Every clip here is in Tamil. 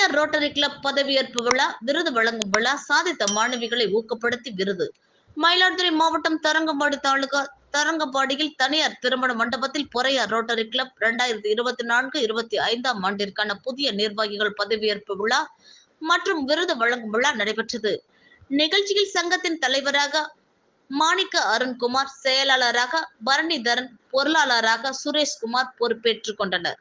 பெரியார் ரோட்டரி கிளப் பதவியேற்பு விழா விருது வழங்கும் விழா சாதித்த மாணவிகளை ஊக்கப்படுத்தி விருது. மயிலாடுதுறை மாவட்டம் தரங்கம்பாடி தாலுகா தரங்கம்பாடியில் தனியார் திருமண மண்டபத்தில் பொறையார் ரோட்டரி கிளப் இரண்டாயிரத்தி இருபத்தி நான்கு இருபத்தி ஐந்தாம் ஆண்டிற்கான புதிய நிர்வாகிகள் பதவியேற்பு விழா மற்றும் விருது வழங்கும் விழா நடைபெற்றது. நிகழ்ச்சியில் சங்கத்தின் தலைவராக மாணிக்க அருண்குமார் செயலாளராக பரணிதரன் பொருளாளராக சுரேஷ்குமார் பொறுப்பேற்றுக் கொண்டனர்.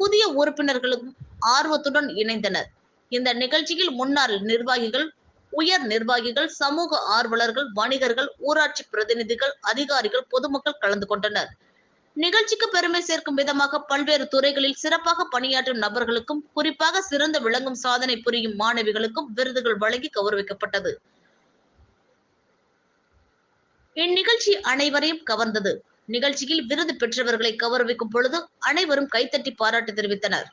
புதிய உறுப்பினர்களும் ஆர்வத்துடன் இணைந்தனர். இந்த நிகழ்ச்சியில் முன்னாள் நிர்வாகிகள் உயர் நிர்வாகிகள் சமூக ஆர்வலர்கள் வணிகர்கள் ஊராட்சி பிரதிநிதிகள் அதிகாரிகள் பொதுமக்கள் கலந்து கொண்டனர். நிகழ்ச்சிக்கு பெருமை சேர்க்கும் விதமாக பல்வேறு துறைகளில் சிறப்பாக பணியாற்றும் நபர்களுக்கும் குறிப்பாக சிறந்த விளங்கும் சாதனை புரியும் மாணவிகளுக்கும் விருதுகள் வழங்கி கௌரவிக்கப்பட்டது. இந்நிகழ்ச்சி அனைவரையும் கவர்ந்தது. நிகழ்ச்சியில் விருது பெற்றவர்களை கௌரவிக்கும் பொழுது அனைவரும் கைத்தட்டி பாராட்டு தெரிவித்தனர்.